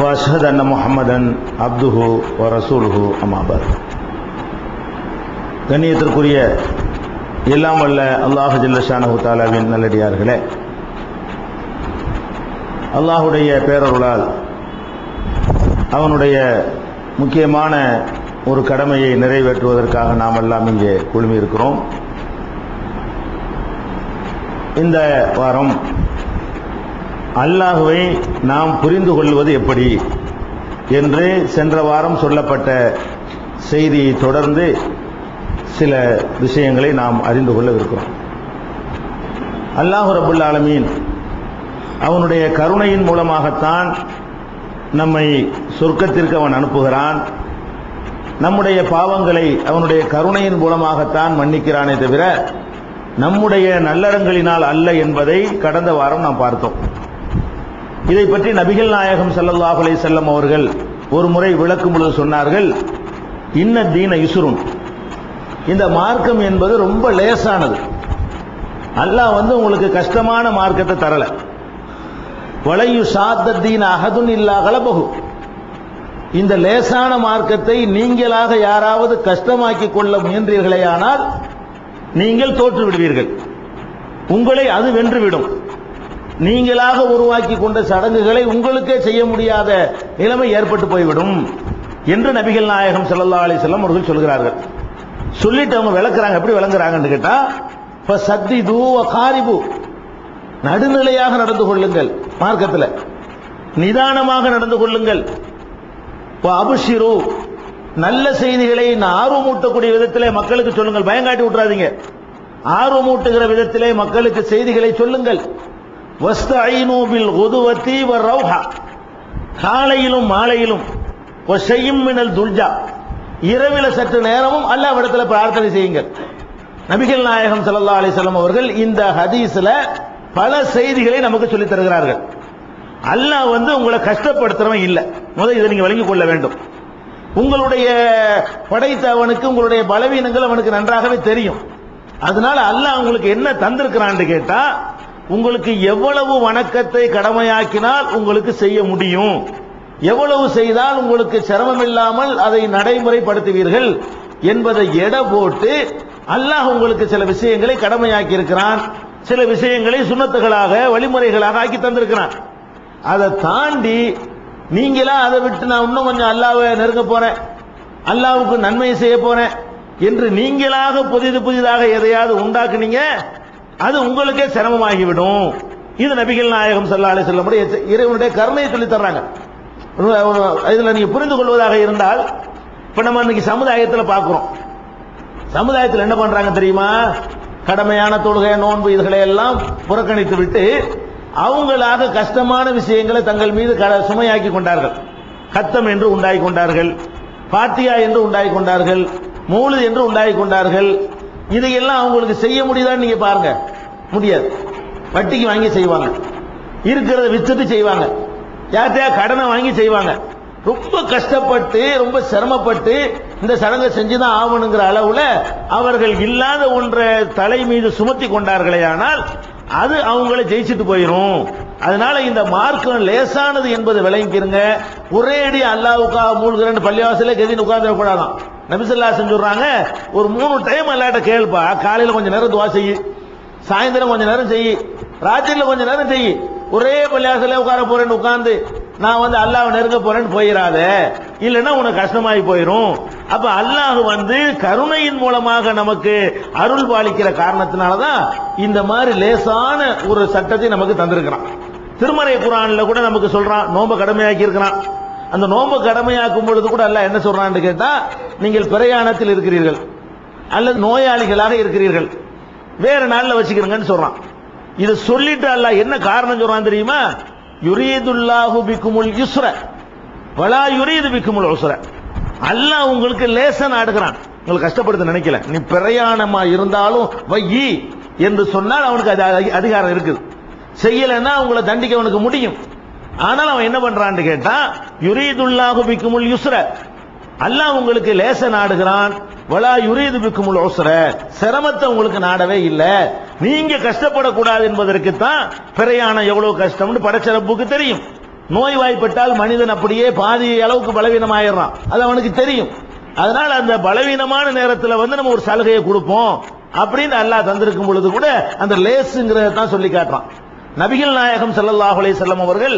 واشهد ان محمدا عبده ورسوله اما بعد கண்ணியத்திற்குரிய எல்லாம் வல்ல அல்லாஹு ஜல்லஷானஹு தாலாவின் நல்லடியார்களே அல்லாஹுடைய பேரருளால் அவனுடைய முக்கியமான ஒரு கடமையை நிறைவேற்றுவதற்காக நாம் எல்லாம் இங்கே குழுமி இருக்கிறோம் இந்த வாரம் அல்லாஹுவை நாம் புரிந்து கொள்வது எப்படி? என்று சென்ற வாரம் சொல்லப்பட்ட செய்தியை தொடர்ந்து சில விஷயங்களை நாம் அறிந்து கொள்ளவிருக்கிறோம். அல்லாஹு ரபுல் ஆலமீன் அவனுடைய கருணையின் மூலமாகத்தான் நம்மை சொர்க்கத்திற்கு அவன் அனுப்புகிறான். நம்முடைய பாவங்களை அவனுடைய கருணையின் மூலமாகத்தான் மன்னிக்கிறானே தவிர நம்முடைய நல்லறங்களினால் அல்ல என்பதை கடந்த வாரம் நாம் பார்த்தோம். இதை பற்றி நபிகள் நாயகம் ஸல்லல்லாஹு அலைஹி செல்லம் அவர்கள் ஒரு முறை விளக்கும் பொழுது சொன்னார்கள் இன்ன தீன இசுருன். இந்த மார்க்கம் என்பது ரொம்ப லேசானது. அல்லாஹ் வந்து உங்களுக்கு கஷ்டமான மார்க்கத்தை தரல. வளையு சாத்த தீன அகதுன் இல்லா கலபகு இந்த லேசான மார்க்கத்தை நீங்களாக யாராவது கஷ்டமாக்கி கொள்ள முயன்றீர்களேயானால் நீங்கள் தோற்று விடுவீர்கள் உங்களை அது வென்றுவிடும். நீங்களாக உருவாக்கி கொண்ட சடங்குகளை உங்களுக்கே செய்ய முடியாத நிலைமை ஏற்பட்டு போய்விடும் என்று நபிகள் நாயகம் ஸல்லல்லாஹு அலி செல்லம் அவர்கள் சொல்கிறார்கள். சொல்லிட்டு அவங்க விளக்குறாங்க. எப்படி விளங்குறாங்கன்னு கேட்டா இப்ப சத்தி தூவ காரிபு. நடுநிலையாக நடந்து கொள்ளுங்கள் மார்க்கத்தில். நிதானமாக நடந்து கொள்ளுங்கள். அபுஷிரு. நல்ல செய்திகளை ஆர்வமூட்டக்கூடிய விதத்திலே மக்களுக்கு சொல்லுங்கள். பயங்காட்டி விட்டுறாதீங்க. ஆர்வமூட்டுகிற விதத்திலே மக்களுக்கு செய்திகளை சொல்லுங்கள். வஸ்தீனூபில் உதுவத்தி ரவுஹா காலையிலும் மாலையிலும் செய்யும் மினல் துல்ஜா இரவில சற்று நேரமும் அல்லாவிடத்தில் பிரார்த்தனை செய்யுங்கள். நபிகள் நாயகம் சல்லா அலிசல்லாம் அவர்கள் இந்த ஹதீஸ்ல பல செய்திகளை நமக்கு சொல்லித் தருகிறார்கள். அல்லாஹ் வந்து உங்களை கஷ்டப்படுத்துறவன் இல்லை. முதல் இதை நீங்க விளங்கிக் கொள்ள வேண்டும். உங்களுடைய படைத்த அவனுக்கு உங்களுடைய பலவீனங்கள் அவனுக்கு நன்றாகவே தெரியும். அதனால அல்லாஹ் உங்களுக்கு என்ன தந்திருக்கிறான்னு கேட்டா உங்களுக்கு எவ்வளவு வணக்கத்தை கடமையாக்கினால் உங்களுக்கு செய்ய முடியும். எவ்வளவு செய்தால் உங்களுக்கு சிரமம் இல்லாமல் அதை நடைமுறைப்படுத்துவீர்கள் என்பதை எடை போட்டு அல்லாஹ் உங்களுக்கு சில விஷயங்களை கடமையாக்கி இருக்கிறான் சில விஷயங்களை சுண்ணத்துகளாக வழிமுறைகளாக ஆக்கி தந்திருக்கிறான். அதை தாண்டி நீங்களா அதை விட்டு நான் இன்னும் கொஞ்சம் அல்லாவை நெருங்க போறேன் அல்லாவுக்கு நன்மை செய்ய போறேன் என்று நீங்களாக புதிது புதிதாக எதையாவது உண்டாக்குனீங்க அது உங்களுக்கே சிரமமாகிவிடும். இது நபிகள் நாயகம் சல்லா அலி செல்லமுடைய இறைவனுடைய கருணையை சொல்லி தர்றாங்க. இதுல நீங்க புரிந்து கொள்வதாக இருந்தால் இப்ப நம்ம இன்னைக்கு சமுதாயத்தில் பார்க்குறோம் சமுதாயத்தில் என்ன பண்றாங்க தெரியுமா? கடமையான தொழுகை நோன்பு இதுகளை எல்லாம் புறக்கணித்து விட்டு அவங்களாக கஷ்டமான விஷயங்களை தங்கள் மீது சுமையாக்கி கொண்டார்கள். கத்தம் என்று உண்டாகி கொண்டார்கள். பாத்தியா என்று உண்டாகி கொண்டார்கள். மூலு என்று உண்டாகி கொண்டார்கள். இதையெல்லாம் அவங்களுக்கு செய்ய முடியுதான்னு நீங்க பாருங்க. முடியாது. வட்டிக்கு வாங்கி செய்வாங்க. இருக்கிறத வித்துட்டு செய்வாங்க. யார்த்தையா கடனை வாங்கி செய்வாங்க. ரொம்ப கஷ்டப்பட்டு ரொம்ப சிரமப்பட்டு இந்த சடங்கை செஞ்சுதான் ஆகணுங்கிற அளவுல அவர்கள் இல்லாத ஒன்றை தலை மீது சுமத்தி கொண்டார்களே ஆனால் அது அவங்கள ஜெயிச்சுட்டு போயிடும் அதனால இந்த மார்க்கம் லேசானது என்பது விளங்கிருங்க ஒரே அடி அல்லாவுக்காக மூழ்கிறேன்னு பள்ளிவாசல கெதின்னு உட்கார்ந்து கூடாதான் நபிசல்லா செஞ்சுடுறாங்க ஒரு மூணு டைம் அல்லாட்ட கேள்ப்பா. காலையில கொஞ்ச நேரம் துவா செய்யு சாயந்தரம் கொஞ்சம் நேரம் செய்யு ராத்திரியில் கொஞ்சம் நேரம் செய்யு ஒரே பள்ளியாசல உட்கார போறேன்னு உட்கார்ந்து நான் வந்து அல்லாஹ் நெருங்க போறேன்னு போயிடாத இல்லைன்னா உனக்கு கஷ்டமாயி போயிடும் அப்ப அல்லாஹ் வந்து கருணையின் மூலமாக நமக்கு அருள் பாலிக்கிற காரணத்தினாலதான் இந்த மாதிரி லேசான ஒரு சட்டத்தை நமக்கு தந்திருக்கிறான். திருமறை குரான்ல கூட நமக்கு சொல்றான் நோம்ப கடமையாக்கி இருக்கிறான் அந்த நோம்ப கடமையாக்கும் பொழுது கூட அல்ல என்ன சொல்றான்னு கேட்டா நீங்கள் பிரயாணத்தில் இருக்கிறீர்கள். அல்லது நோயாளிகளாக இருக்கிறீர்கள். வேற நாளில் வச்சுக்கிறீங்கன்னு சொல்றான். இது சொல்லிட்டு அல்ல என்ன காரணம் சொல்றான் தெரியுமா? யுரீதுல்லாஹு பிக்குமுல் யுஸ்ர. வலா யுரீது பிக்குமுல் உஸ்ர. அல்லாஹ் உங்களுக்கு லேசன் ஆடுகிறான் உங்களுக்கு கஷ்டப்படுத்த நினைக்கல. நீ பிரயாணமா இருந்தாலும் வையி என்று சொன்னால் அவனுக்கு அது அதிகாரம் இருக்குது. செய்யலைன்னா அவங்கள தண்டிக்க அவனுக்கு முடியும். ஆனால் அவன் என்ன பண்றான்னு கேட்டா யுரீதுல்லாஹு பிக்குமுல் யுஸ்ர. அல்லாஹ் உங்களுக்கு லேச நாடுகிறான். வலா யுரீது பிக்கும் உசர சிரமத்தை உங்களுக்கு நாடவே இல்ல. நீங்க கஷ்டப்படக்கூடாது என்பதற்கு தான் பிரயாணம் எவ்வளவு கஷ்டம்னு படச்சிறப்புக்கு தெரியும். நோய்வாய்ப்பட்டால் மனிதன் அப்படியே பாதி அளவுக்கு பலவீனமாயிடுறான். அது அவனுக்கு தெரியும். அதனால அந்த பலவீனமான நேரத்தில் வந்து நம்ம ஒரு சலுகையை கொடுப்போம் அப்படின்னு அல்லாஹ் தந்திருக்கும் பொழுது கூட அந்த லேசுங்கிறத தான் சொல்லி காட்டுறான். நபிகள் நாயகம் ஸல்லல்லாஹு அலைஹி வஸல்லம் அவர்கள்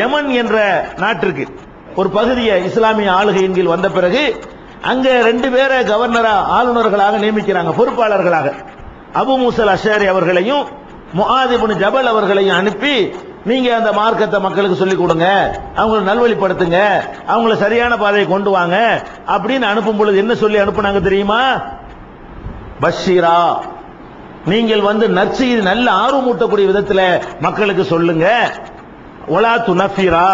யமன் என்ற நாட்டிற்கு ஒரு பகுதியை இஸ்லாமிய ஆளுகையின் கீழ் வந்த பிறகு அங்க ரெண்டு பேரை கவர்னரா ஆளுநர்களாக நியமிக்கிறாங்க பொறுப்பாளர்களாக. அபு மூசல் அஷாரி அவர்களையும் முஆதிபுன் ஜபல் அவர்களையும் அனுப்பி நீங்க அந்த மார்க்கத்தை மக்களுக்கு சொல்லிக் கொடுங்க அவங்களை நல்வழிப்படுத்துங்க அவங்கள சரியான பாதையை கொண்டு வாங்க அப்படின்னு அனுப்பும் பொழுது என்ன சொல்லி அனுப்புனாங்க தெரியுமா? பஷீரா. நீங்கள் வந்து நற்செய்தி நல்ல ஆர்வமூட்டக்கூடிய விதத்துல மக்களுக்கு சொல்லுங்க. ஒலா துனஃபிரா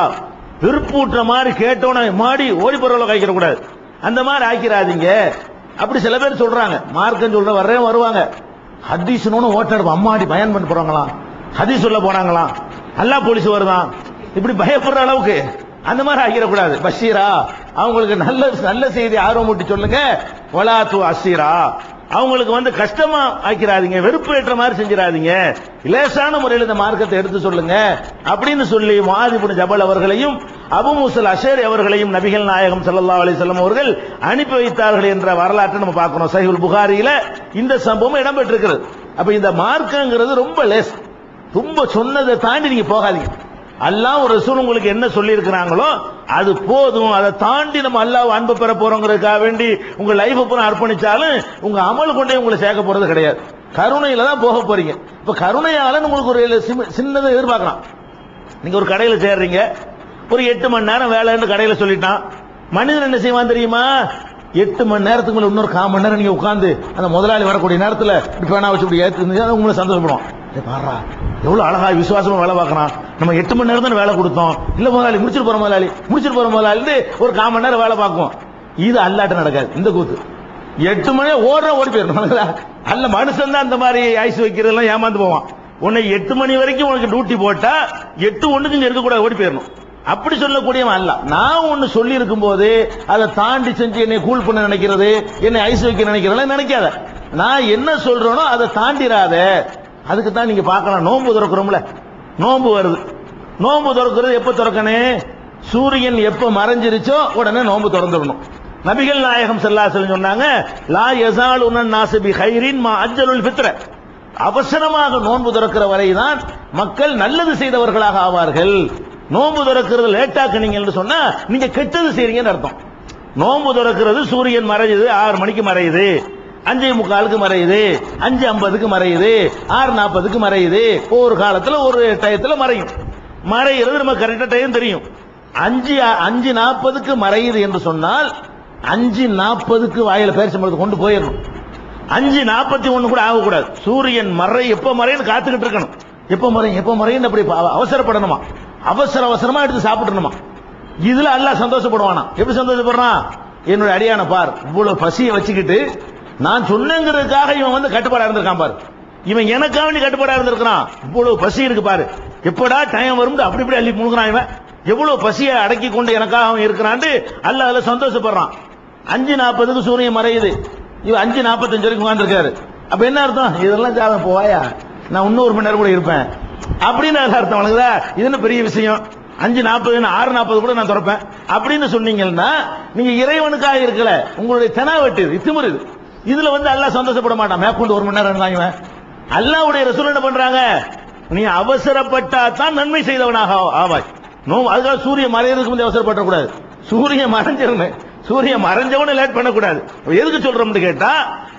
விருப்பூட்டுற மாதிரி கேட்டோன்னே மாடி ஓடி போறவள காய்க்கிற கூடாது. அந்த மாதிரி ஆக்கிறாதீங்க அப்படி சில பேர் சொல்றாங்க. மார்க்கம் சொல்ற வர்றேன் வருவாங்க. ஹதீஸ்னு ஓட்டெடுப்பு அம்மாடி பயன் பண்ண போறாங்களாம். ஹதீஸ் சொல்ல போறாங்களாம். அல்லா போலீஸ் வருதான் இப்படி பயப்படுற அளவுக்கு அந்த மாதிரி ஆகிடக்கூடாது பஷீரா அவங்களுக்கு நல்ல நல்ல செய்தி ஆர்வமூட்டி சொல்லுங்க. வலாத்து அசீரா அவங்களுக்கு வந்து கஷ்டமா ஆக்கிறாதீங்க வெறுப்பு ஏற்ற மாதிரி செஞ்சிடாதீங்க லேசான முறையில் இந்த மார்க்கத்தை எடுத்து சொல்லுங்க அப்படின்னு சொல்லி மாதிபுன் ஜபல் அவர்களையும் அபு மூசல் அஷேரி அவர்களையும் நபிகள் நாயகம் சல்லா அலிசல்லம் அவர்கள் அனுப்பி வைத்தார்கள் என்ற வரலாற்றை நம்ம பார்க்கணும். சஹிபுல் புகாரியில இந்த சம்பவம் இடம்பெற்றிருக்கிறது. அப்ப இந்த மார்க்கங்கிறது ரொம்ப லேஸ். ரொம்ப சொன்னதை தாண்டி நீங்க போகாதீங்க. அல்லாஹ் ஒரு ரசூல் உங்களுக்கு என்ன சொல்லி இருக்கிறாங்களோ அது போதும். அதை தாண்டி நம்ம அல்லாஹ் அன்பு பெற போறோங்கிறதுக்காக வேண்டி உங்க லைஃப் பூரா அர்ப்பணிச்சாலும் உங்க அமல் கொண்டே உங்களை சேர்க்க போறது கிடையாது. கருணையில தான் போக போறீங்க. இப்ப கருணையால உங்களுக்கு ஒரு சின்னதை எதிர்பார்க்கலாம். நீங்க ஒரு கடையில சேர்றீங்க. ஒரு எட்டு மணி நேரம் வேலைன்னு கடையில சொல்லிட்டான். மனிதன் என்ன செய்வான் தெரியுமா? எட்டு மணி நேரத்துக்கு மேல இன்னொரு கால் மணி நேரம் நீங்க உட்காந்து அந்த முதலாளி வரக்கூடிய நேரத்துல இப்படி பேனா வச்சு இப்படி ஏத்து உங்களை சந்தோஷப்படும் பாடுறா எவ்வளோ எவ்வளவு அழகா விசுவாசமா வேலை பார்க்கறான். நம்ம எட்டு மணி நேரம் தான் வேலை கொடுத்தோம். இல்ல முதலாளி முடிச்சிட்டு போற முதலாளி முடிச்சிட்டு போற முதலாளி ஒரு கால் மணி நேரம் வேலை பார்க்கும். இது அல்லாட்ட நடக்காது. இந்த கூத்து. எட்டு மணி ஓடுற ஓடி போயிடணும். அல்ல மனுஷன் தான் அந்த மாதிரி ஐஸ் வைக்கிறதெல்லாம் ஏமாந்து போவான். உன்னை எட்டு மணி வரைக்கும் உனக்கு டியூட்டி போட்டா எட்டு ஒண்ணுக்கு இங்க இருக்கக்கூடாது ஓடி போயிடணும். அப்படி சொல்லக்கூடியவன் அல்ல. நான் ஒன்னு சொல்லி இருக்கும் போது அதை தாண்டி செஞ்சு என்னை கூல் பண்ண நினைக்கிறது என்னை ஐஸ் வைக்க நினைக்கிறதெல்லாம் நினைக்காத. நான் என்ன சொல்றேனோ அதை தாண்டிராத. அதுக்கு தான் நீங்க பார்க்கலாம் நோன்பு திறக்கிறோம்ல. நோன்பு வருது. நோன்பு திறக்கிறது எப்ப திறக்கணும்? சூரியன் எப்ப மறைஞ்சிருச்சோ உடனே நோன்பு திறந்துடணும். நபிகள் நாயகம் செல்லாசல் சொன்னாங்க லா யஸாலு உனன் நாசபி ஹைரின் மா அஞ்சலுல் பித்ர அவசரமாக நோன்பு திறக்கிற வரைதான் மக்கள் நல்லது செய்தவர்களாக ஆவார்கள். நோம்பு திறக்கிறது லேட்டாக்குனீங்கன்னு சொன்னா நீங்க கெட்டது செய்றீங்கன்னு அர்த்தம். நோம்பு திறக்கிறது சூரியன் மறையுது ஆறு மணிக்கு மறையுது அஞ்சே முக்காலுக்கு மறையுது அஞ்சு ஐம்பதுக்கு மறையுது ஆறு நாற்பதுக்கு மறையுது ஒரு காலத்துல ஒரு டயத்துல மறையும். மறைகிறது நம்ம கரெக்டா டைம் தெரியும். அஞ்சு அஞ்சு நாற்பதுக்கு மறையுது என்று சொன்னால் அஞ்சு நாற்பதுக்கு வாயில பேரிச்சம்பழத்தை கொண்டு போயிடணும். அஞ்சு நாற்பத்தி ஒன்று கூட ஆகக்கூடாது. சூரியன் மறை எப்போ மறைன்னு காத்துக்கிட்டு இருக்கணும். எப்போ மறையும் எப்போ மறையும் அப்படி அவசரப்படணுமா? அவசர அவசரமா எடுத்து சாப்பிடணுமா? இதுல அல்லாஹ் சந்தோஷப்படுவானா? எப்படி சந்தோஷப்படுறான்? என்னுடைய அடியான பார். இவ்வளவு பசியை வச்சுக்கிட்டு நான் சொன்னங்கிறதுக்காக இவன் வந்து கட்டுப்பாடா இருந்திருக்கான் பாரு. இவன் எனக்காக வேண்டி கட்டுப்பாடா இருந்திருக்கான் இவ்வளவு பசி இருக்கு பாரு. எப்படா டைம் வரும் அப்படி இப்படி அள்ளி முழுகிறான் இவன். எவ்வளவு பசியை அடக்கி கொண்டு எனக்காக அவன் இருக்கிறான்ட்டு அல்ல அதுல சந்தோஷப்படுறான். அஞ்சு நாற்பதுக்கு சூரியன் மறையுது. இவன் அஞ்சு நாற்பத்தஞ்சு வரைக்கும் உட்காந்துருக்காரு அப்ப என்ன அர்த்தம்? இதெல்லாம் ஜாதகம் போவாயா? நான் இன்னும் ஒரு மணி நேரம் கூட இருப்பேன். அப்படின்னு அர்த்தம் உனக்குதா இது என்ன பெரிய விஷயம்? அஞ்சு நாற்பது ஆறு நாற்பது கூட நான் திறப்பேன். அப்படின்னு சொன்னீங்கன்னா நீங்க இறைவனுக்காக இருக்கல உங்களுடைய தெனாவட்டு இது திமிரு இதுல வந்து அல்லாஹ் சந்தோஷப்பட மாட்டான். மேற்கொண்டு ஒரு மணி நேரம் இருந்தாங்க அல்லாவுடைய ரசூல் என்ன பண்றாங்க? நீ அவசரப்பட்டா தான் நன்மை செய்தவனாக ஆவாய். நோ அதுக்காக சூரிய மறையறதுக்கு முந்தைய அவசரப்பட கூடாது சூரியன் மறைஞ்சிடணும் சூரியன் மறைஞ்சவன லேட் பண்ணக்கூடாது. எதுக்கு சொல்றோம்னு கேட்டா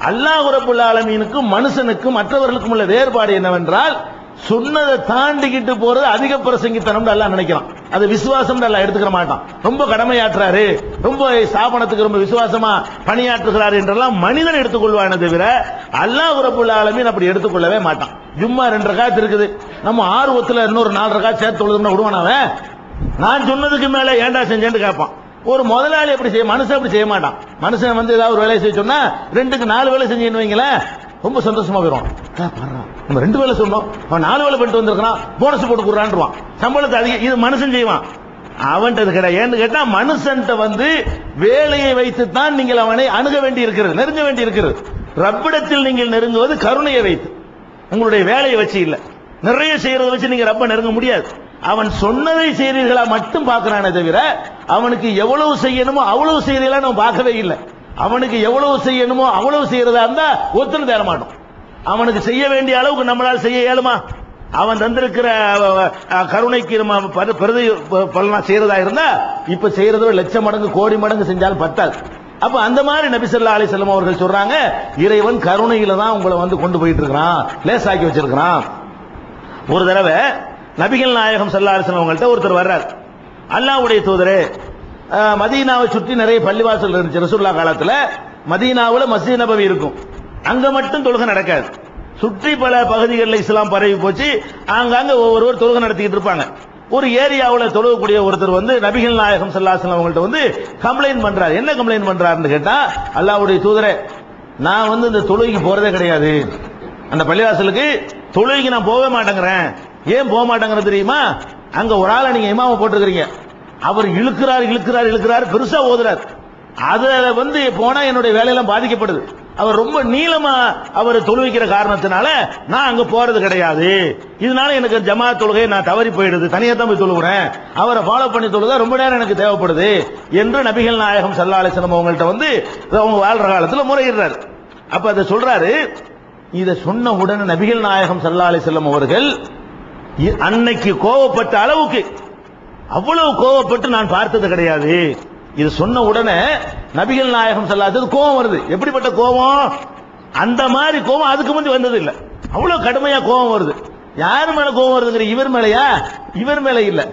அல்லாஹ் ரப்புல் ஆலமீனுக்கும் மனுஷனுக்கும் மற்றவர்களுக்கும் உள்ள வேறுபாடு என்னவென்றால் சொன்னதை தாண்டிக்கிட்டு போறது அதிக பிரசங்கித்தனம் எல்லாம் நினைக்கிறான். அது விசுவாசம் எல்லாம் எடுத்துக்கிற மாட்டான். ரொம்ப கடமையாற்றுறாரு. ரொம்ப ஸ்தாபனத்துக்கு ரொம்ப விசுவாசமா பணியாற்றுகிறாரு என்றெல்லாம் மனிதன் எடுத்துக்கொள்வான தவிர அல்லாஹ் ரப்புல் ஆலமீன் அப்படி எடுத்துக்கொள்ளவே மாட்டான். ஜும்மா ரெண்டு ரகாத் இருக்குது. நம்ம ஆர்வத்துல இன்னொரு நாலு ரகாத் சேர்த்து விழுதுன்னு விடுவான் நான் சொன்னதுக்கு மேல ஏன்டா செஞ்சேன்னு கேட்பான். ஒரு முதலாளி அப்படி செய்ய மனுஷன் அப்படி செய்ய மாட்டான். மனுஷன் வந்து ஏதாவது ஒரு வேலையை செய்ய சொன்னா ரெண்டுக்கு நாலு வேலை செஞ்சுன்னு வைங்களேன் ரொம்ப சந்தோஷமா போயிடும் நம்ம ரெண்டு வேலை சொன்னோம் அவன் நாலு வேலை பண்ணிட்டு வந்திருக்கான் போனஸ் போட்டு கொடுறான்றான் சம்பளத்தை அதிகம் இது மனுஷன் செய்வான். அவன்கிட்ட இது கிடையாது. ஏன்னு கேட்டா மனுஷன்ட்ட வந்து வேலையை வைத்து தான் நீங்கள் அவனை அணுக வேண்டி இருக்கிறது நெருங்க வேண்டி இருக்கிறது ரப்பிடத்தில் நீங்கள் நெருங்குவது கருணையை வைத்து. உங்களுடைய வேலையை வச்சு இல்ல. நிறைய செய்யறத வச்சு நீங்க ரப்ப நெருங்க முடியாது. அவன் சொன்னதை செய்கிறீர்களா மட்டும் பார்க்கிறானே தவிர அவனுக்கு எவ்வளவு செய்யணுமோ அவ்வளவு செய்கிறீர்களா நம்ம பார்க்கவே இல்லை. அவனுக்கு எவ்வளவு செய்யணுமோ அவ்வளவு செய்யறதா இருந்தா ஒத்துன்னு தேட மாட்டோம் அவனுக்கு செய்ய வேண்டிய அளவுக்கு நம்மளால் செய்ய இயலுமா? அவன் தந்திருக்கிற கருணைக்கு நம்ம பிரதி பலனா செய்யறதா இருந்தா இப்ப செய்யறதோ லட்சம் மடங்கு கோடி மடங்கு செஞ்சாலும் பத்தாது. அப்ப அந்த மாதிரி நபி அலி செல்லம் அவர்கள் சொல்றாங்க இறைவன் கருணையில தான் உங்களை வந்து கொண்டு போயிட்டு இருக்கிறான் லேசாக்கி வச்சிருக்கிறான். ஒரு தடவை நபிகள் நாயகம் ஸல்லல்லாஹு அலைஹி அவங்கள்ட்ட ஒருத்தர் வர்றார். அல்லாஹ்வுடைய தூதரே மதீனாவை சுற்றி நிறைய பள்ளிவாசல் இருந்துச்சு ரசூல்லா காலத்தில். மதீனாவில் மசீத் நபவி இருக்கும். அங்கே மட்டும் தொழுகை நடக்காது. சுற்றி பல பகுதிகளில் இஸ்லாம் பரவி போச்சு. அங்கங்க ஒவ்வொருவர் தொழுகை நடத்திக்கிட்டு இருப்பாங்க. ஒரு ஏரியாவில் தொழுகக்கூடிய ஒருத்தர் வந்து நபிகள் நாயகம் ஸல்லல்லாஹு அவங்கள்ட்ட வந்து கம்ப்ளைண்ட் பண்றாரு. என்ன கம்ப்ளைண்ட் பண்றாருன்னு கேட்டா அல்லாவுடைய தூதரை நான் வந்து இந்த தொழுகைக்கு போறதே கிடையாது. அந்த பள்ளிவாசலுக்கு தொழுகைக்கு நான் போகவே மாட்டேங்கிறேன். ஏன் போக மாட்டேங்கிறது தெரியுமா? அங்க ஒரு ஆளை நீங்க இமாம போட்டிருக்கிறீங்க. அவர் இழுக்கிறார் இழுக்கிறார் இழுக்கிறார் பெருசா ஓதுறார். அதுல வந்து போனா என்னுடைய வேலையெல்லாம் பாதிக்கப்படுது. அவர் ரொம்ப நீளமா அவர் தொழுவிக்கிற காரணத்தினால நான் அங்க போறது கிடையாது. இதனால எனக்கு ஜமா தொழுகை நான் தவறி போயிடுது. தனியா தான் போய் தொழுகிறேன் அவரை ஃபாலோ பண்ணி தொழுதா ரொம்ப நேரம் எனக்கு தேவைப்படுது என்று நபிகள் நாயகம் சல்லா அலிஸ்லாம் அவங்கள்ட்ட வந்து அவங்க வாழ்ற காலத்துல முறையிடுறாரு. அப்ப அதை சொல்றாரு இதை சொன்ன உடனே நபிகள் நாயகம் சல்லா அலிஸ்லாம் அவர்கள் இ- அன்னைக்கு கோவப்பட்ட அளவுக்கு அவ்வளவு கோவப்பட்டு நான் பார்த்தது கிடையாது. இது சொன்ன உடனே நபிகள் நாயகம் சொல்லாதது கோபம் வருது. எப்படிப்பட்ட கோபம் அந்த மாதிரி கோபம் அதுக்கு முந்தி வந்தது இல்ல. அவ்வளவு கடுமையா கோபம் வருது. யார் மேல கோபம் வருதுங்கிற இவர் மேலயா? இவர் மேல இல்ல.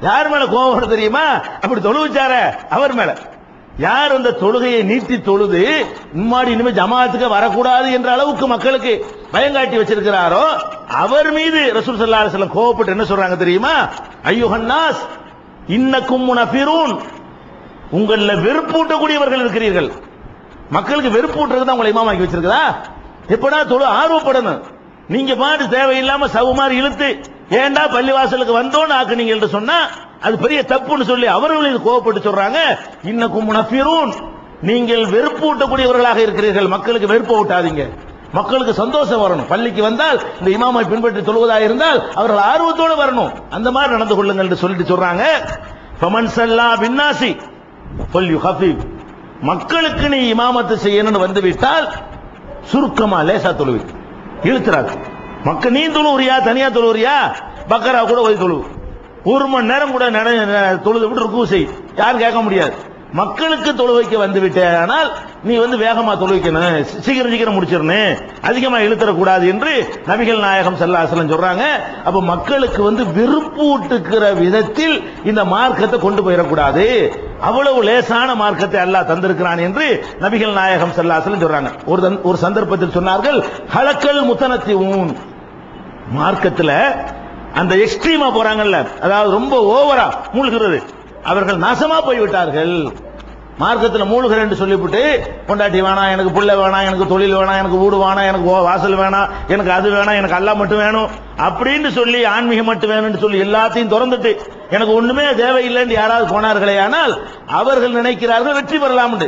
யார் மேல கோபம் வருது தெரியுமா? அப்படி தொழுவிச்சார அவர் மேல. யார் அந்த தொழுகையை நீட்டி தொழுது இம்மாடி இனிமே ஜமாத்துக்கு வரக்கூடாது என்ற அளவுக்கு மக்களுக்கு பயங்காட்டி வச்சிருக்கிறாரோ அவர் மீது ரசூல் சல்லா அலைஹி கோபப்பட்டு கோவப்பட்டு என்ன சொல்றாங்க தெரியுமா? ஐயோஹன்னாஸ் இன்னக்கும் முனபிரூன் உங்கள வெறுப்பூட்டக்கூடியவர்கள் இருக்கிறீர்கள். மக்களுக்கு வெறுப்பூட்டுறது தான் உங்களை இமாமாக்கி வச்சிருக்கதா? எப்படா தொழு ஆர்வப்படணும். நீங்க பாட்டு தேவையில்லாம சவு இழுத்து ஏன்டா பள்ளிவாசலுக்கு வந்தோன்னு ஆக்குனீங்க? என்று சொன்னா அது பெரிய தப்புன்னு சொல்லி அவர்கள் இது கோவப்பட்டு சொல்றாங்க. இன்னக்கும் முனஃபிரூன் நீங்கள் வெறுப்பூட்டக்கூடியவர்களாக இருக்கிறீர்கள். மக்களுக்கு வெறுப்ப ஊட்டாதீங்க. மக்களுக்கு சந்தோஷம் வரணும். பள்ளிக்கு வந்தால் இந்த இமாமை பின்பற்றி தொழுவதாக இருந்தால் அவர்கள் ஆர்வத்தோடு வரணும். அந்த மாதிரி நடந்து கொள்ளுங்கள் என்று சொல்லிட்டு சொல்றாங்க. ஃபமன் சல்லா பின்னாசி மக்களுக்கு நீ இமாமத்து செய்யணும்னு வந்து விட்டால் சுருக்கமா லேசா தொழுவி. இழுத்துறாங்க மக்கள் நீ தொழுவுறியா? தனியா தொழுவுறியா? பக்கரா கூட போய் தொழுவு. ஒரு மணி நேரம் கூட நட தொழுது விட்டு ருக்கு செய் யாரும் கேட்க முடியாது. மக்களுக்கு தொழுவைக்கு வந்து விட்டேனால் நீ வந்து வேகமா தொழுவிக்கணும் சீக்கிரம் சீக்கிரம் முடிச்சிடணும். அதிகமா இழுத்தரக்கூடாது என்று நபிகள் நாயகம் செல்லாசலம் சொல்றாங்க. அப்ப மக்களுக்கு வந்து விருப்பூட்டுக்கிற விதத்தில் இந்த மார்க்கத்தை கொண்டு போயிடக்கூடாது. அவ்வளவு லேசான மார்க்கத்தை அல்லாஹ் தந்திருக்கிறான் என்று நபிகள் நாயகம் செல்லாசலம் சொல்றாங்க. ஒரு ஒரு சந்தர்ப்பத்தில் சொன்னார்கள் ஹலக்கல் முத்தனத்தி ஊன் மார்க்கத்துல அந்த எக்ஸ்ட்ரீமா போறாங்கல்ல. அதாவது ரொம்ப ஓவரா மூழ்கிறது. அவர்கள் நாசமா போய்விட்டார்கள். மார்க்கத்தில் மூழ்கிற என்று சொல்லிவிட்டு பொண்டாட்டி வேணாம் எனக்கு புள்ள வேணாம் எனக்கு தொழில் வேணாம் எனக்கு வீடு வேணாம் எனக்கு ஓ- வாசல் வேணாம் எனக்கு அது வேணாம் எனக்கு அல்லா மட்டும் வேணும் அப்படின்னு சொல்லி ஆன்மீகம் மட்டும் வேணும்னு சொல்லி எல்லாத்தையும் திறந்துட்டு எனக்கு ஒண்ணுமே தேவையில்லைன்னு யாராவது போனார்களே ஆனால் அவர்கள் நினைக்கிறார்கள் வெற்றி பெறலாம்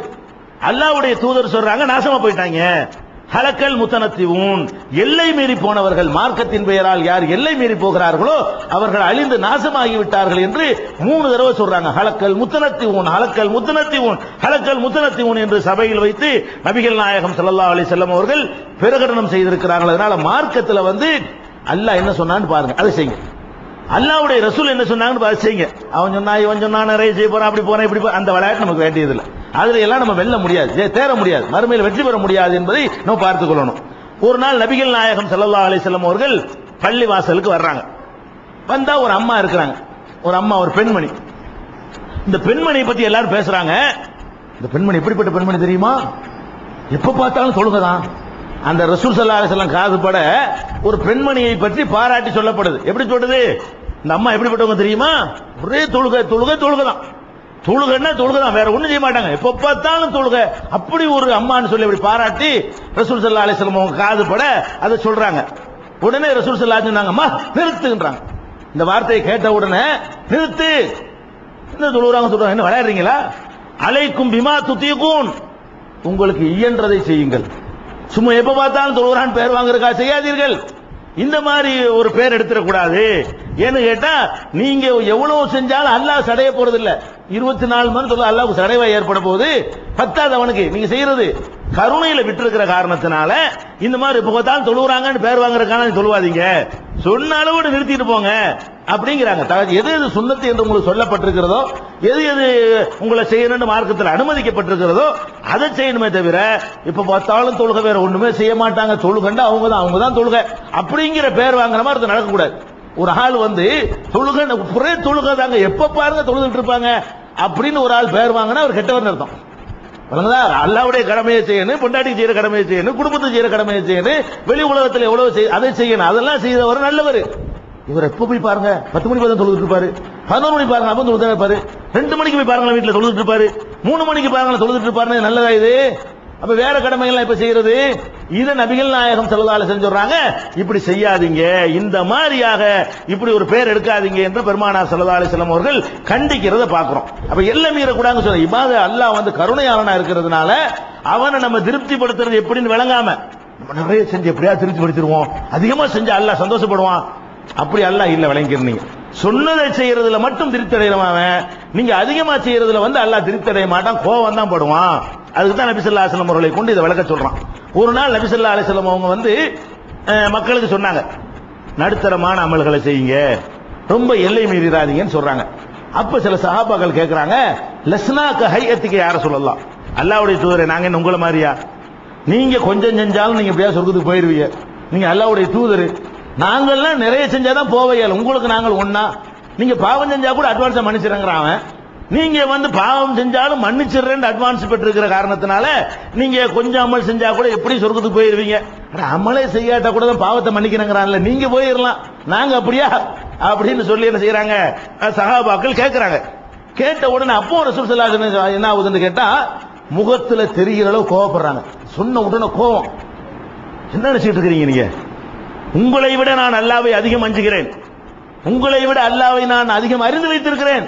அல்லாவுடைய தூதர் சொல்றாங்க நாசமா போயிட்டாங்க. ஹலக்கல் முத்தனத்தி ஊன் எல்லை மீறி போனவர்கள் மார்க்கத்தின் பெயரால் யார் எல்லை மீறி போகிறார்களோ அவர்கள் அழிந்து நாசமாகி விட்டார்கள் என்று மூணு தடவை சொல்றாங்க. ஹலக்கல் முத்தனத்தி ஊன் ஹலக்கல் முத்தனத்தி ஊன் ஹலக்கல் முத்தனத்தி ஊன் என்று சபையில் வைத்து நபிகள் நாயகம் சல்லா அலி செல்லம் அவர்கள் பிரகடனம் செய்திருக்கிறார்கள். அதனால மார்க்கத்தில் வந்து அல்லாஹ் என்ன சொன்னான்னு பாருங்க. அதை செய்யுங்க. அல்லாவுடைய ரசூல் என்ன சொன்னாங்கன்னு பார்த்து செய்யுங்க. அவன் சொன்னா இவன் சொன்னா நிறைய செய்ய போறான் அப்படி போறான் இப்படி போ- அந்த விளையாட்டு நமக்கு வேண்டியது இல்லை அதுல எல்லாம் நம்ம வெல்ல முடியாது தேர முடியாது மறுமையில் வெற்றி பெற முடியாது என்பதை நம்ம பார்த்துக் கொள்ளணும். ஒரு நாள் நபிகள் நாயகம் சல்லா அலைஹி அவர்கள் பள்ளி வாசலுக்கு வர்றாங்க. வந்தா ஒரு அம்மா இருக்கிறாங்க. ஒரு அம்மா ஒரு பெண்மணி. இந்த பெண்மணியை பத்தி எல்லாரும் பேசுறாங்க. இந்த பெண்மணி எப்படிப்பட்ட பெண்மணி தெரியுமா? எப்ப பார்த்தாலும் சொல்லுங்கதான். அந்த ரசூல் சல்லா அலைஹி காது பட ஒரு பெண்மணியை பற்றி பாராட்டி சொல்லப்படுது. எப்படி சொல்றது? இந்த அம்மா எப்படிப்பட்டவங்க தெரியுமா? ஒரே தொழுகை தொழுகை தொழுகதான் தொழுகன்னா தொழுகதான் வேற ஒண்ணும் செய்ய மாட்டாங்க. எப்ப பார்த்தாலும் தொழுக. அப்படி ஒரு அம்மான்னு சொல்லி அப்படி பாராட்டி ரசூல் சல்லா அலிஸ்லாம் அவங்க காது பட அதை சொல்றாங்க. உடனே ரசூல் சல்லா சொன்னாங்கம்மா நிறுத்துன்றாங்க இந்த வார்த்தையை கேட்ட உடனே நிறுத்து. என்ன தொழுகிறாங்க சொல்றாங்க என்ன விளையாடுறீங்களா? அலைக்கும் பிமா துத்தியக்கும் உங்களுக்கு இயன்றதை செய்யுங்கள். சும்மா எப்ப பார்த்தாலும் தொழுகிறான் பேர் வாங்குறதுக்கா செய்யாதீர்கள். இந்த மாதிரி ஒரு பேர் எடுத்துடக்கூடாது. ஏன்னு கேட்டா நீங்க எவ்வளவு செஞ்சாலும் அல்லாஹ் சடைய போறது இல்ல இருபத்தி நாலு மணி சொல்ல அல்லாஹ் சடைவா ஏற்பட போகுது. பத்தாது அவனுக்கு. நீங்க செய்யறது கருணையில விட்டுருக்கிற காரணத்தினால இந்த மாதிரி இப்போ பார்த்தாலும் தொழுகிறாங்கன்னு பேர் வாங்குறதுக்கான தொழுவாதீங்க. சொன்ன அளவோடு நிறுத்திட்டு போங்க அப்படிங்கிறாங்க. எது எது சுண்ணத்து என்று உங்களுக்கு சொல்லப்பட்டிருக்கிறதோ எது எது உங்களை செய்யணும்னு மார்க்கத்தில் அனுமதிக்கப்பட்டிருக்கிறதோ அதை செய்யணுமே தவிர இப்ப பார்த்தாலும் தொழுகை வேற ஒண்ணுமே செய்ய மாட்டாங்க. தொழுகண்டா அவங்க தான் அவங்க தான் தொழுகை. அப்படிங்கிற பேர் வாங்குற மாதிரி அது நடக்கக்கூடாது. ஒரு ஆள் வந்து தொழுக ஒரே தொழுகதாங்க எப்ப பாருங்க தொழுதுட்டு இருப்பாங்க? அப்படின்னு ஒரு ஆள் பேர் வாங்கினா அவர் கெட்டவர்னு அர்த்தம். அல்லாவுடைய கடமையை செய்யணும் பொண்டாட்டி செய்யற கடமையை செய்யணும் குடும்பத்தை செய்யற கடமையை செய்யணும் வெளி உலகத்தில் எவ்வளவு செய் அதை செய்யணும். அதெல்லாம் செய்தவர் நல்லவர். இவர் எப்ப போய் பாருங்க? பத்து மணிக்கு தான் தொழுது இருப்பாரு. பதினோரு மணிக்கு பாருங்க அப்போ தொழுது இருப்பாரு. ரெண்டு மணிக்கு போய் பாருங்க வீட்டில் தொழுதுட்டு இருப்பாரு. மூணு மணிக்கு பாருங்க தொழுதுட்டு இருப்பாரு நல்லதா இது? அப்ப வேற கடமைகள்லாம் இப்ப செய்யறது? இத நபிகள் நாயகம் செல்லதால செஞ்சுறாங்க இப்படி செய்யாதீங்க இந்த மாதிரியாக இப்படி ஒரு பேர் எடுக்காதீங்க என்று பெருமானார் செல்லதால செல்லம் அவர்கள் கண்டிக்கிறத பாக்குறோம் அப்ப எல்லாம் மீறக்கூடாதுன்னு சொல்ல இவ்வாறு அல்லாஹ் வந்து கருணையாளனா இருக்கிறதுனால அவனை நம்ம திருப்திப்படுத்துறது எப்படின்னு விளங்காம நம்ம நிறைய செஞ்சு எப்படியா திருப்திப்படுத்திடுவோம். அதிகமா செஞ்சு அல்லாஹ் சந்தோஷப்படுவான். அப்படி அல்லாஹ் இல்ல விளங்கிருந்தீங்க சொன்னதை செய்யறதுல மட்டும் திருப்தி அடைகிறவன் நீங்க அதிகமா செய்யறதுல வந்து அல்லாஹ் திருப்தி அடைய மாட்டான் கோவம் தான் படுவான். அதுக்கு தான் நபிசல்லா அலிஸ்லம் அவர்களை கொண்டு இதை விளக்க சொல்றான். ஒரு நாள் நபிசல்லா அலிஸ்லம் அவங்க வந்து மக்களுக்கு சொன்னாங்க நடுத்தரமான அமல்களை செய்யுங்க ரொம்ப எல்லை மீறிடாதீங்கன்னு சொல்றாங்க. அப்ப சில சஹாபாக்கள் கேட்கறாங்க லஸ்னாக்க ஹையத்துக்கு யார சொல்லலாம் அல்லாவுடைய தூதரை நாங்க என்ன உங்களை மாதிரியா? நீங்க கொஞ்சம் செஞ்சாலும் நீங்க எப்படியா சொர்க்கத்துக்கு போயிருவீங்க. நீங்க அல்லாவுடைய தூதர். நாங்கள்லாம் நிறைய செஞ்சாதான் போவையால் உங்களுக்கு நாங்கள் ஒன்னா நீங்க பாவம் செஞ்சா கூட அட்வான்ஸா மன்னிச்சிருங்கிறான் அவன். நீங்க வந்து பாவம் செஞ்சாலும் மன்னிச்சிடுறேன்னு அட்வான்ஸ் பெற்றிருக்கிற காரணத்தினால நீங்க கொஞ்சம் அமல் செஞ்சா கூட எப்படி சொர்க்கத்துக்கு போயிருவீங்க? அமலே செய்யாட்டா கூட தான் பாவத்தை மன்னிக்கிறேங்கிறான்ல நீங்க போயிடலாம் நாங்க அப்படியா? அப்படின்னு சொல்லி என்ன செய்யறாங்க? சகாபாக்கள் கேட்கறாங்க கேட்ட உடனே அப்போ ரசூல் ஸல்லல்லாஹு என்ன ஆகுதுன்னு கேட்டா முகத்துல தெரிகிற அளவு கோவப்படுறாங்க. சொன்ன உடனே கோவம். என்ன நினைச்சிட்டு இருக்கிறீங்க நீங்க? உங்களை விட நான் அல்லாவை அதிகம் அஞ்சுகிறேன். உங்களை விட அல்லாவை நான் அதிகம் அறிந்து வைத்திருக்கிறேன்.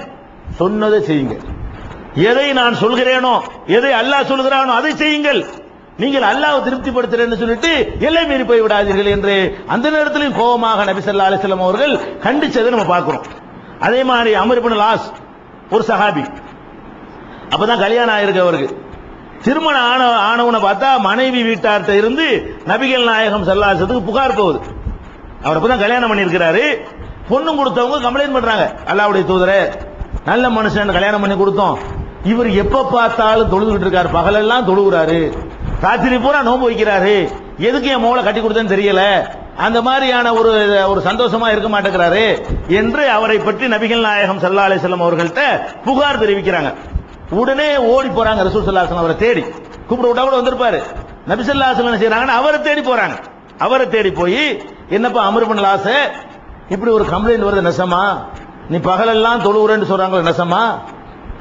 சொன்னதை செய்யுங்க எதை நான் சொல்கிறேனோ எதை அல்லாஹ் சொல்கிறானோ அதை செய்யுங்கள். நீங்கள் அல்லாஹ் திருப்திப்படுத்துறேன்னு சொல்லிட்டு எல்லை மீறி போய் விடாதீர்கள் என்று அந்த நேரத்திலும் கோபமாக நபி ஸல்லல்லாஹு அவர்கள் கண்டிச்சதை நம்ம பார்க்கிறோம். அதே மாதிரி அமர் லாஸ் ஒரு சஹாபி. அப்பதான் கல்யாணம் ஆயிருக்கு அவருக்கு. திருமணம் ஆன ஆனவனை பார்த்தா மனைவி வீட்டார்ட்ட இருந்து நபிகள் நாயகம் செல்லாசத்துக்கு புகார் போகுது. அவர் அப்பதான் கல்யாணம் பண்ணியிருக்கிறாரு. பொண்ணு கொடுத்தவங்க கம்ப்ளைண்ட் பண்றாங்க. அல்லாவுடைய தூதரை நல்ல மனுஷன் கல்யாணம் பண்ணி கொடுத்தோம். இவர் எப்ப பார்த்தாலும் தொழுதுகிட்டு இருக்காரு. பகலெல்லாம் தொழுகிறாரு. ராத்திரி பூரா நோன்பு வைக்கிறாரு. எதுக்கு என் மோளை கட்டி கொடுத்தேன்னு தெரியல. அந்த மாதிரியான ஒரு ஒரு சந்தோஷமா இருக்க மாட்டேங்கிறாரு என்று அவரை பற்றி நபிகள் நாயகம் சல்லா அலைஹி அவர்கள்ட்ட புகார் தெரிவிக்கிறாங்க. உடனே ஓடி போறாங்க ரசூல் ஸல்லல்லாஹு அவரை தேடி. கூப்பிட விட்டா கூட வந்திருப்பாரு. நபி ஸல்லல்லாஹு என்ன செய்றாங்கன்னா அவரை தேடி போறாங்க. அவரை தேடி போய் என்னப்பா அமர்பன் லாச இப்படி ஒரு கம்ப்ளைண்ட் வருது நெசமா? நீ பகலெல்லாம் தொழுவுறேன்னு சொல்றாங்களே நெசமா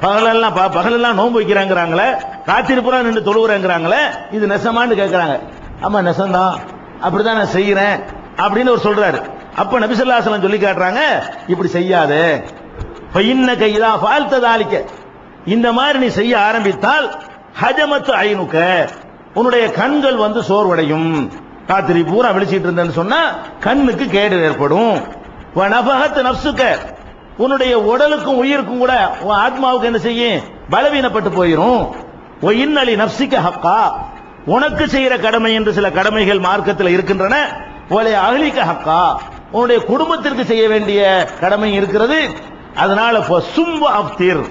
பகலெல்லாம் ப- பகலெல்லாம் நோன்பு வைக்கிறாங்கிறாங்களே? காத்திருப்புறா பூரா நின்று தொழுவுறேங்கிறாங்களே? இது நெசமான்னு கேட்கறாங்க ஆமா நெசம்தான். அப்படிதான் நான் செய்யறேன். அப்படின்னு அவர் சொல்றாரு. அப்ப நபிசல்லாசலம் சொல்லி காட்டுறாங்க இப்படி செய்யாத. இன்ன கைதா வாழ்த்ததாளிக்க இந்த மாதிரி நீ செய்ய ஆரம்பித்தால் ஹஜமத்து ஐனுக்க. உன்னுடைய கண்கள் வந்து சோர்வடையும். ராத்திரி பூரா விழிச்சிட்டு இருந்தேன்னு சொன்னா கண்ணுக்கு கேடு ஏற்படும். நபகத்து நப்சுக்க உன்னுடைய உடலுக்கும் உயிருக்கும் கூட உன் ஆத்மாவுக்கு என்ன செய்யும்? பலவீனப்பட்டு போயிரும். ஒ இன்னலி நப்சிக்க ஹக்கா. உனக்கு செய்யற கடமை என்று சில கடமைகள் மார்க்கத்தில் இருக்கின்றன. ஒலை அகலிக்க ஹக்கா. உன்னுடைய குடும்பத்திற்கு செய்ய வேண்டிய கடமை இருக்கிறது. அதனால சும்ப அப்தீர்.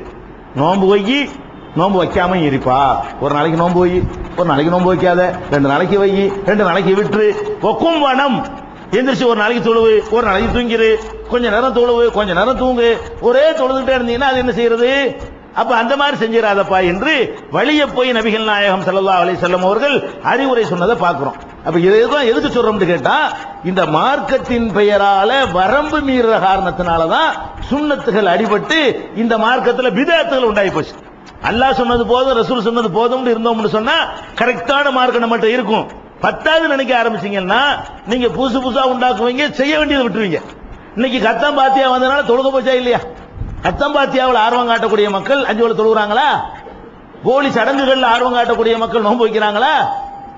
நோன்பு வையி நோன்பு வைக்காம இருப்பா. ஒரு நாளைக்கு நோன்பு வை ஒரு நாளைக்கு நோன்பு வைக்காத. ரெண்டு நாளைக்கு வை ரெண்டு நாளைக்கு விட்டுரு ஒக்கும் வனம் எந்திரிச்சு ஒரு நாளைக்கு தொழுவு ஒரு நாளைக்கு தூங்கிரு. கொஞ்ச நேரம் தொழுவு கொஞ்ச நேரம் தூங்கு. ஒரே தொழுதுட்டே இருந்தீங்கன்னா அது என்ன செய்யறது? அப்ப அந்த மாதிரி செஞ்சிடாதப்பா என்று வழிய போய் நபிகள் நாயகம் ஸல்லல்லாஹு அலைஹி செல்லம் அவர்கள் அறிவுரை சொன்னதை பார்க்கிறோம். அப்ப இதுதான் எதுக்கு சொல்றோம்னு கேட்டா இந்த மார்க்கத்தின் பெயரால வரம்பு மீறுற காரணத்தினாலதான் சுண்ணத்துகள் அடிபட்டு இந்த மார்க்கத்துல விதத்துகள் உண்டாகி போச்சு. அல்லாஹ் சொன்னது போதும் ரசூல் சொன்னது போதும்னு இருந்தோம்னு சொன்னா கரெக்டான மார்க்கம் நம்மகிட்ட இருக்கும். பத்தாவது நினைக்க ஆரம்பிச்சீங்கன்னா நீங்க புதுசு புதுசா உண்டாக்குவீங்க செய்ய வேண்டியதை விட்டுருவீங்க. இன்னைக்கு கத்தம் பாத்தியா வந்ததுனால தொழுக போச்சா இல்லையா? கத்தம் பாத்தியாவில் ஆர்வம் காட்டக்கூடிய மக்கள் அஞ்சு வேலை தொழுகிறாங்களா? போலி சடங்குகள்ல ஆர்வம் காட்டக்கூடிய மக்கள் நோன்பு வைக்கிறாங்களா?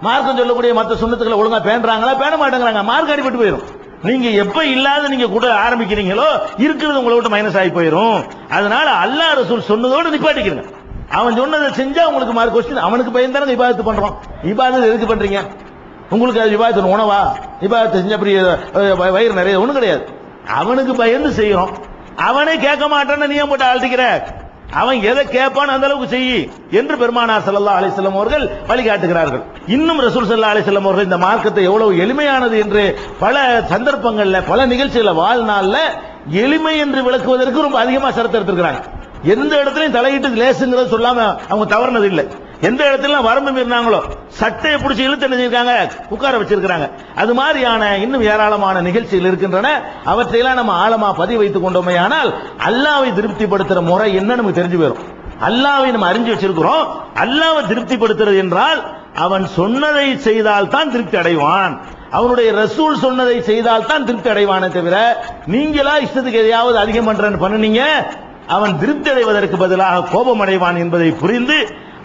மார்க்கம் சொல்லக்கூடிய மற்ற சுண்ணத்துக்களை ஒழுங்கா பேணுறாங்களா? பேண மாட்டேங்கிறாங்க. மார்க் அடிபட்டு போயிடும் நீங்க எப்ப இல்லாத நீங்க கூட ஆரம்பிக்கிறீங்களோ இருக்கிறது உங்களை விட்டு மைனஸ் ஆகி போயிடும் அதனால அல்லாஹ் ரசூல் சொன்னதோடு நிப்பாட்டிக்கிறீங்க அவன் சொன்னதை செஞ்சா உங்களுக்கு மார்க் கொஸ்டின் அவனுக்கு பயன் இபாதத்து பண்றோம். இபாதத்து எதுக்கு பண்றீங்க? உங்களுக்கு அது விவாதத்தின் உணவா? விவாதத்தை செஞ்ச அப்படி வயிறு நிறைய ஒண்ணும் கிடையாது. அவனுக்கு பயந்து செய்யறோம் அவனே கேட்க மாட்டான்னு நீ ஏன் போட்டு ஆழ்த்திக்கிற? அவன் எதை கேட்பான் அந்த அளவுக்கு செய் என்று பெருமானார் ஸல்லல்லாஹு அலிசல்லம் அவர்கள் வழிகாட்டுகிறார்கள். இன்னும் ரசூல் ஸல்லல்லாஹு அலிசல்லம் அவர்கள் இந்த மார்க்கத்தை எவ்வளவு எளிமையானது என்று பல சந்தர்ப்பங்கள்ல பல நிகழ்ச்சிகள வாழ்நாள்ல எளிமை என்று விளக்குவதற்கு ரொம்ப அதிகமா சிரத்தெடுத்திருக்கிறாங்க எந்த இடத்துலையும் தலையிட்டு லேசுங்கிறத சொல்லாம அவங்க தவறுனது இல்லை. எந்த இடத்துல வரம்பு மீறினாங்களோ சட்டையை பிடிச்சி இழுத்து செஞ்சிருக்காங்க? உட்கார வச்சிருக்கிறாங்க. அது மாதிரியான இன்னும் ஏராளமான நிகழ்ச்சிகள் இருக்கின்றன. அவற்றையெல்லாம் நம்ம ஆழமா பதிவு வைத்துக் கொண்டோமே ஆனால் அல்லாவை திருப்திப்படுத்துற முறை என்ன நமக்கு தெரிஞ்சு போயிடும் அல்லாவை நம்ம அறிஞ்சு வச்சிருக்கிறோம். அல்லாவை திருப்திப்படுத்துறது என்றால் அவன் சொன்னதை செய்தால் தான் திருப்தி அடைவான். அவனுடைய ரசூல் சொன்னதை செய்தால் தான் திருப்தி அடைவானே தவிர நீங்களா இஷ்டத்துக்கு எதையாவது அதிகம் பண்றேன்னு பண்ணுனீங்க அவன் திருப்தி அடைவதற்கு பதிலாக கோபம் அடைவான் என்பதை புரிந்து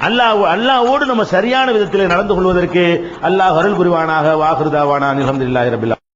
அல்லாஹ் அல்லாஹ்வோடு நம்ம சரியான விதத்தில் நடந்து கொள்வதற்கு அல்லாஹ் அருள் புரிவானாக வாகுருதாவானா அல்ஹம்துலில்லாஹி ரபில்லா